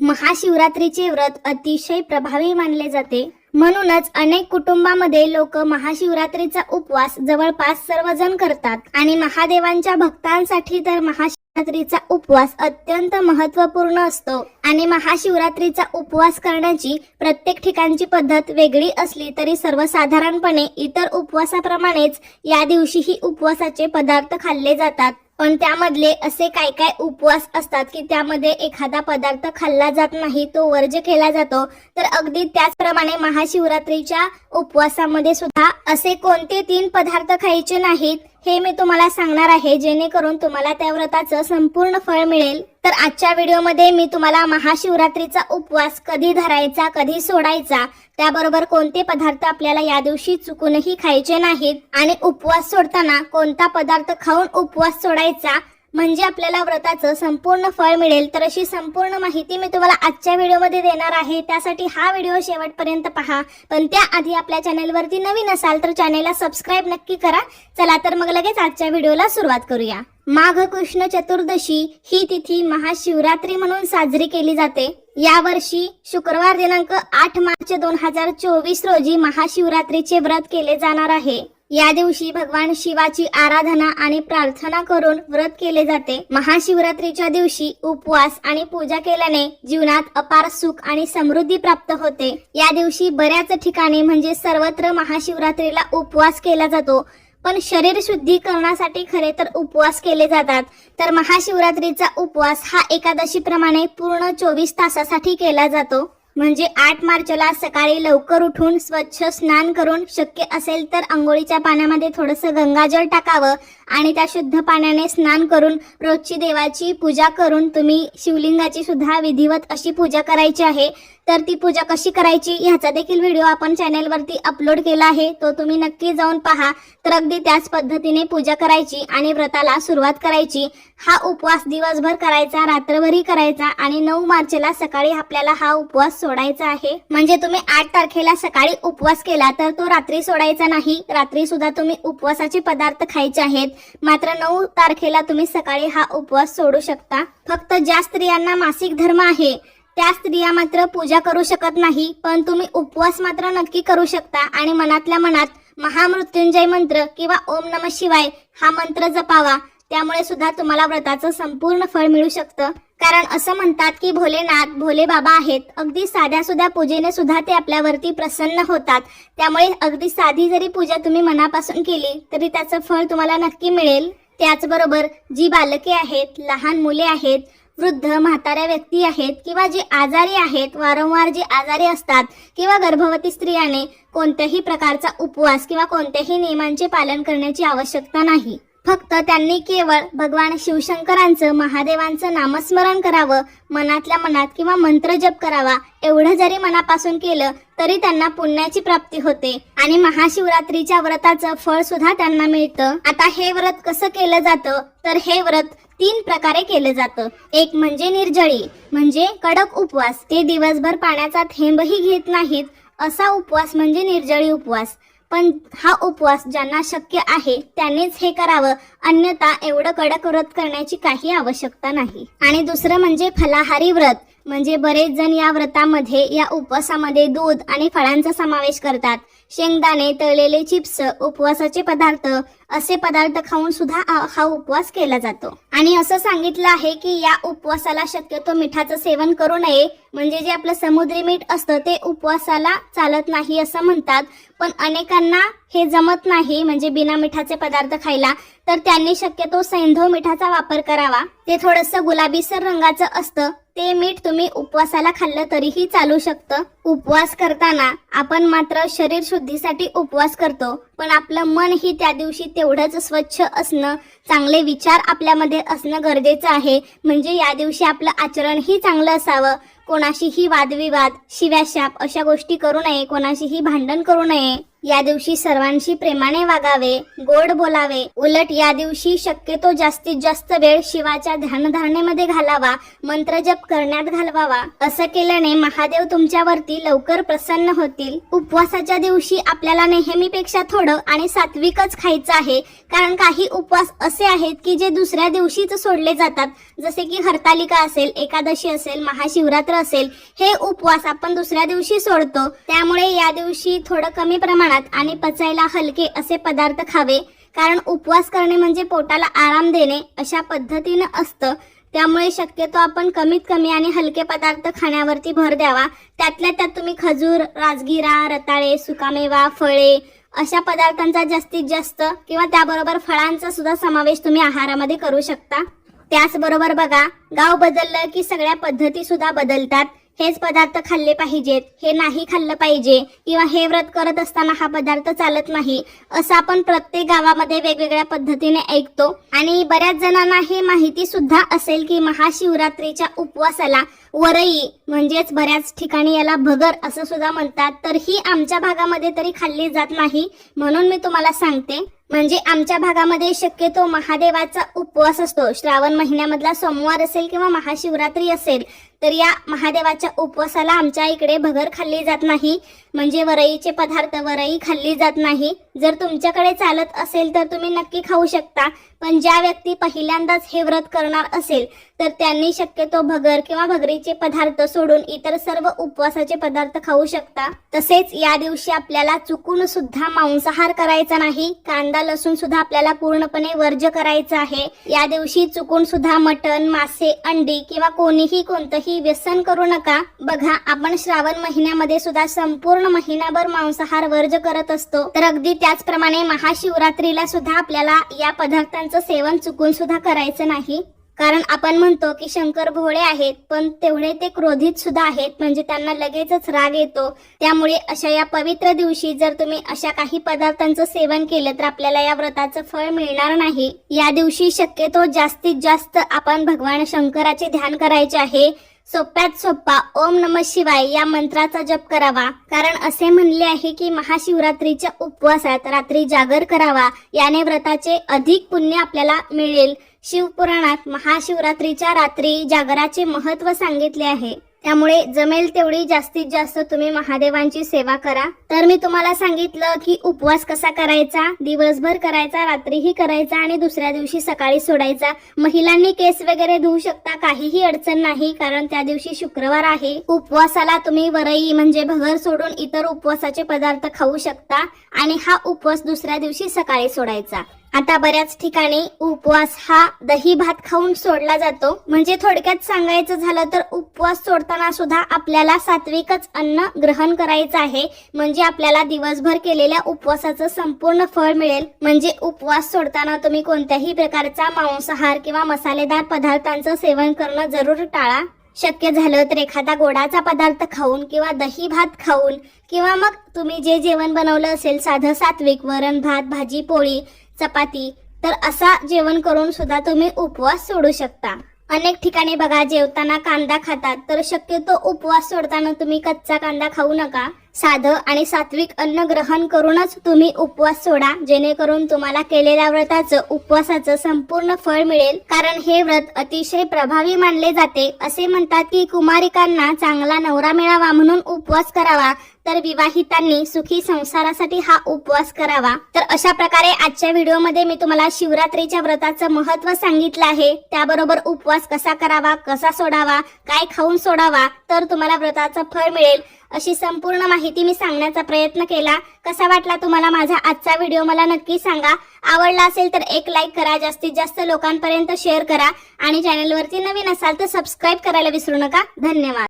महाशिवरात्रीचे व्रत अतिशय प्रभावी मानले जाते. म्हणूनच अनेक कुटुंबामध्ये लोक महाशिवरात्रीचा उपवास जवळपास सर्वजण करतात. आणि महादेवांच्या भक्तांसाठी तर महाशिवरात्रीचा उपवास अत्यंत महत्त्वपूर्ण असतो. आणि महाशिवरात्रीचा उपवास करण्याची प्रत्येक ठिकाणची पद्धत वेगळी असली तरी सर्वसाधारणपणे इतर उपवासाप्रमाणेच या दिवशीही उपवासाचे पदार्थ खाल्ले जातात. पण त्यामधले असे काय काय उपवास असतात की त्यामध्ये एखादा पदार्थ खाल्ला जात नाही तो वर्ज केला जातो. तर अगदी त्याचप्रमाणे महाशिवरात्रीच्या उपवासामध्ये सुद्धा असे कोणते तीन पदार्थ खायचे नाहीत हे मी तुम्हाला सांगणार आहे जेणेकरून तुम्हाला त्या व्रताचं संपूर्ण फळ मिळेल. तर आजच्या व्हिडिओमध्ये मी तुम्हाला महाशिवरात्रीचा उपवास कधी धरायचा कधी सोडायचा त्याबरोबर कोणते पदार्थ आपल्याला या दिवशी चुकूनही खायचे नाहीत आणि उपवास सोडताना कोणता पदार्थ खाऊन उपवास सोडायचा म्हणजे आपल्याला व्रताचं संपूर्ण फळ मिळेल. तर अशी संपूर्ण माहिती मी तुम्हाला आजच्या व्हिडिओमध्ये देणार आहे. त्यासाठी हा व्हिडिओ शेवटपर्यंत पहा. पण त्याआधी आपल्या चॅनलवरती नवीन असाल तर चॅनेलला सबस्क्राईब नक्की करा. चला तर मग लगेच आजच्या व्हिडिओला सुरुवात करूया. माघ कृष्ण चतुर्दशी ही तिथी महाशिवरात्री म्हणून साजरी केली जाते. यावर्षी शुक्रवार दिनांक आठ मार्च दोन हजार चोवीस रोजी महाशिवरात्रीचे व्रत केले जाणार आहे. या दिवशी भगवान शिवाची आराधना आणि प्रार्थना करून व्रत केले जाते. महाशिवरात्रीच्या दिवशी उपवास आणि पूजा केल्याने जीवनात अपार सुख आणि समृद्धी प्राप्त होते. या दिवशी बऱ्याच ठिकाणी म्हणजे सर्वत्र महाशिवरात्रीला उपवास केला जातो. पण शरीर शुद्धीकरणासाठी खरे तर उपवास केले जातात. तर महाशिवरात्रीचा उपवास हा एकादशीप्रमाणे पूर्ण चोवीस तासासाठी केला जातो. म्हणजे आठ मार्चला सकाळी लवकर उठून स्वच्छ स्नान करून शक्य असेल तर आंघोळीच्या पाण्यामध्ये थोडंसं गंगाजल टाकावं. आणि त्या शुद्ध पाण्याने स्नान करून रोजची देवाची पूजा करून तुम्ही शिवलिंगाची सुद्धा विधिवत अशी पूजा करायची आहे. तर ती पूजा कशी करायची ह्याचा देखील व्हिडिओ आपण चॅनेलवरती अपलोड केला आहे. तो तुम्ही नक्की जाऊन पहा. तर अगदी त्याच पद्धतीने पूजा करायची आणि व्रताला सुरुवात करायची. हा उपवास दिवसभर करायचा रात्रभरही करायचा आणि नऊ मार्चला सकाळी आपल्याला हा उपवास सोडायचा आहे. म्हणजे तुम्ही आठ तारखेला सकाळी उपवास केला तर तो रात्री सोडायचा नाही. रात्री सुद्धा तुम्ही उपवासाचे पदार्थ खायचे आहेत. मात्र नऊ तारखेला तुम्ही सकाळी हा उपवास सोडू शकता. फक्त ज्या स्त्रियांना मासिक धर्म आहे त्या स्त्रिया मात्र पूजा करू शकत नाही पण तुम्ही उपवास मात्र नक्की करू शकता आणि मनातल्या मनात महामृत्युंजय मंत्र किंवा ओम नम शिवाय हा मंत्र जपावा. त्यामुळे सुद्धा तुम्हाला व्रताचं संपूर्ण फळ मिळू शकतं. कारण असं म्हणतात की भोलेनाथ भोले बाबा आहेत. अगदी साध्या सुद्धा पूजेने सुद्धा ते आपल्यावरती प्रसन्न होतात. त्यामुळे अगदी साधी जरी पूजा तुम्ही मनापासून केली तरी त्याचं फळ तुम्हाला नक्की मिळेल. त्याचबरोबर जी बालके आहेत लहान मुले आहेत वृद्ध म्हाताऱ्या व्यक्ती आहेत किंवा जे आजारी आहेत वारंवार जे आजारी असतात किंवा गर्भवती स्त्रियाने कोणत्याही प्रकारचा उपवास किंवा कोणत्याही नियमांचे पालन करण्याची आवश्यकता नाही. फक्त त्यांनी केवळ भगवान शिवशंकरांचं महादेवांचं नामस्मरण करावं मनातल्या मनात किंवा मंत्र जप करावा एवढं जरी मनापासून केलं तरी त्यांना पुण्याची प्राप्ती होते. आणि महाशिवरात्रीच्या व्रताचं फळ सुद्धा त्यांना मिळतं. आता हे व्रत कसं केलं जातं? तर हे व्रत तीन प्रकारे केलं जातं. एक म्हणजे निर्जळी म्हणजे कडक उपवास. ते दिवसभर पाण्याचा थेंबही घेत नाहीत. असा उपवास म्हणजे निर्जळी उपवास. पण हा उपवास ज्यांना शक्य आहे त्यांनीच हे करावं. अन्यथा एवढं कडक व्रत करण्याची काही आवश्यकता नाही. आणि दुसरं म्हणजे फलाहारी व्रत म्हणजे बरेच जण या व्रतामध्ये या उपवासामध्ये दूध आणि फळांचा समावेश करतात. शेंगदाणे तळलेले चिप्स उपवासाचे पदार्थ असे पदार्थ खाऊन सुद्धा हा हा उपवास केला जातो. आणि असं सांगितलं आहे की या उपवासाला शक्यतो मिठाचं सेवन करू नये म्हणजे जे आपलं समुद्री मीठ असतं ते उपवासाला चालत नाही असं म्हणतात. पण अनेकांना हे जमत नाही म्हणजे बिना मिठाचे पदार्थ खायला. तर त्यांनी शक्यतो सैंधव मिठाचा वापर करावा. ते थोडंसं गुलाबीसर रंगाचं असतं. ते मीठ तुम्ही उपवासाला खाल्लं तरीही चालू शकतं. उपवास करताना आपण मात्र शरीर शुद्धीसाठी उपवास करतो पण आपलं मन ही त्या दिवशी तेवढंच स्वच्छ असणं चांगले विचार आपल्यामध्ये असणं गरजेचं आहे. म्हणजे या दिवशी आपलं आचरणही चांगलं असावं. कोणाशीही वादविवाद शिव्याशाप अशा गोष्टी करू नये कोणाशीही भांडण करू नये. या दिवशी सर्वांशी प्रेमाने वागावे गोड बोलावे. उलट या दिवशी शक्यतो जास्तीत जास्त वेळ शिवाच्या ध्यानधारणेमध्ये घालावा मंत्रजप करण्यात घालवावा. असं केल्याने महादेव तुमच्यावरती लवकर प्रसन्न होतील. उपवासाच्या दिवशी आपल्याला नेहमीपेक्षा थोडं आणि सात्विकच खायचं आहे. कारण काही उपवास असे आहेत की जे दुसऱ्या दिवशीच सोडले जातात. जसे की हरतालिका असेल एकादशी असेल महाशिवरात्र असेल हे उपवास आपण दुसऱ्या दिवशी सोडतो. त्यामुळे या दिवशी थोडं कमी प्रमाणात आणि पचायला हलके असे पदार्थ खावे. कारण उपवास करणे म्हणजे पोटाला आराम देणे अशा पद्धतीनं असतं. त्यामुळे शक्यतो आपण कमीत कमी आणि हलके पदार्थ खाण्यावरती भर द्यावा. त्यातल्या त्यात तुम्ही खजूर राजगिरा रताळे सुकामेवा फळे अशा पदार्थांचा जास्तीत जास्त किंवा त्याबरोबर फळांचा सुद्धा समावेश तुम्ही आहारामध्ये करू शकता. त्याचबरोबर बघा गाव बदललं की सगळ्या पद्धती सुद्धा बदलतात. हेच पदार्थ खाल्ले पाहिजेत हे नाही खाल्लं पाहिजे किंवा हे व्रत करत असताना हा पदार्थ चालत नाही असं आपण प्रत्येक गावामध्ये वेगवेगळ्या पद्धतीने ऐकतो. आणि बऱ्याच जणांना हे माहिती सुद्धा असेल की महाशिवरात्रीच्या उपवासाला वरई म्हणजेच बऱ्याच ठिकाणी याला भगर असं सुद्धा म्हणतात. तर ही आमच्या भागामध्ये तरी खाल्ली जात नाही म्हणून मी तुम्हाला सांगते. म्हणजे आमच्या भागामध्ये शक्यतो महादेवाचा उपवास असतो. श्रावण महिन्यामधला सोमवार असेल किंवा महाशिवरात्री असेल तर या महादेवाच्या उपवासाला आमच्या इकडे भगर खाल्ली जात नाही. म्हणजे वरईचे पदार्थ वरई खाल्ली जात नाही. जर तुमच्याकडे चालत असेल तर तुम्ही नक्की खाऊ शकता. पण ज्या व्यक्ती पहिल्यांदाच हे व्रत करणार असेल तर त्यांनी शक्यतो भगर किंवा भगरीचे पदार्थ सोडून इतर सर्व उपवासाचे पदार्थ खाऊ शकता. तसेच या दिवशी आपल्याला चुकून सुद्धा मांसाहार करायचा नाही. कांदा लसूण सुद्धा आपल्याला पूर्णपणे वर्ज करायचं आहे. या दिवशी चुकून सुद्धा मटण मासे अंडी किंवा कोणीही कोणतंही व्यसन करू नका. बघा आपण श्रावण महिन्यामध्ये सुद्धा संपूर्ण महिनाभर मांसाहार वर्ज करत असतो. तर अगदी त्याचप्रमाणे महाशिवरात्रीला सुद्धा आपल्याला या पदार्थांचं सेवन चुकून सुद्धा करायचं नाही. कारण आपण म्हणतो की शंकर भोळे आहेत पण तेवढे ते क्रोधित सुद्धा आहेत म्हणजे त्यांना लगेचच राग येतो. त्यामुळे अशा या पवित्र दिवशी जर तुम्ही अशा काही पदार्थांचं सेवन केलं तर आपल्याला या व्रताचं फळ मिळणार नाही. या दिवशी शक्यतो जास्तीत जास्त आपण भगवान शंकराचे ध्यान करायचे आहे. सोप्यात सोप्पा ओम नम शिवाय या मंत्राचा जप करावा. कारण असे म्हणले आहे की महाशिवरात्रीच्या उपवासात रात्री जागर करावा. याने व्रताचे अधिक पुण्य आपल्याला मिळेल. शिवपुराणात महाशिवरात्रीच्या रात्री जागराचे महत्त्व सांगितले आहे. त्यामुळे जमेल तेवढी जास्तीत जास्त तुम्ही महादेवांची सेवा करा. तर मी तुम्हाला सांगितलं की उपवास कसा करायचा दिवसभर करायचा रात्रीही करायचा आणि दुसऱ्या दिवशी सकाळी सोडायचा. महिलांनी केस वगैरे धुवू शकता काहीही अडचण नाही कारण त्या दिवशी शुक्रवार आहे. उपवासाला तुम्ही वरई म्हणजे भगर सोडून इतर उपवासाचे पदार्थ खाऊ शकता आणि हा उपवास दुसऱ्या दिवशी सकाळी सोडायचा. आता बऱ्याच ठिकाणी उपवास हा दही भात खाऊन सोडला जातो. म्हणजे थोडक्यात सांगायचं झालं तर उपवास सोडताना सुद्धा आपल्याला सात्विकच अन्न ग्रहण करायचं आहे. म्हणजे आपल्याला दिवसभर केलेल्या उपवासाचं संपूर्ण फळ मिळेल. म्हणजे उपवास सोडताना तुम्ही कोणत्याही प्रकारचा मांसाहार किंवा मसालेदार पदार्थांचं सेवन करणं जरूर टाळा. शक्य झालं तर एखादा गोडाचा पदार्थ खाऊन किंवा दही भात खाऊन किंवा मग तुम्ही जे जेवण बनवलं असेल साधं सात्विक वरण भात भाजी पोळी चपाती तर असा जेवण करून सुद्धा तुम्ही उपवास सोडू शकता. अनेक ठिकाणी बघा जेवताना कांदा खातात तर शक्यतो उपवास सोडताना तुम्ही कच्चा कांदा खाऊ नका. साधं आणि सात्विक अन्न ग्रहण करूनच तुम्ही उपवास सोडा. जेणेकरून तुम्हाला केलेल्या व्रताचं उपवासाचं संपूर्ण फळ मिळेल. कारण हे व्रत अतिशय प्रभावी मानले जाते. असे म्हणतात की कुमारिकांना चांगला नवरा मिळावा म्हणून उपवास करावा. तर विवाहितांनी सुखी संसारासाठी हा उपवास करावा. तर अशा प्रकारे आजच्या व्हिडिओमध्ये मी तुम्हाला शिवरात्रीच्या व्रताचं महत्त्व सांगितलं आहे. त्याबरोबर उपवास कसा करावा कसा सोडावा काय खाऊन सोडावा तर तुम्हाला व्रताचं फळ मिळेल. अशी संपूर्ण माहिती मी सांगण्याचा प्रयत्न केला. कसा वाटला तुम्हाला माझा आजचा व्हिडिओ? मला नक्की सांगा. आवडला असेल तर एक लाईक करा जास्तीत जास्त लोकांपर्यंत शेअर करा. आणि चॅनलवरती नवीन असाल तर सबस्क्राईब करायला विसरू नका. धन्यवाद.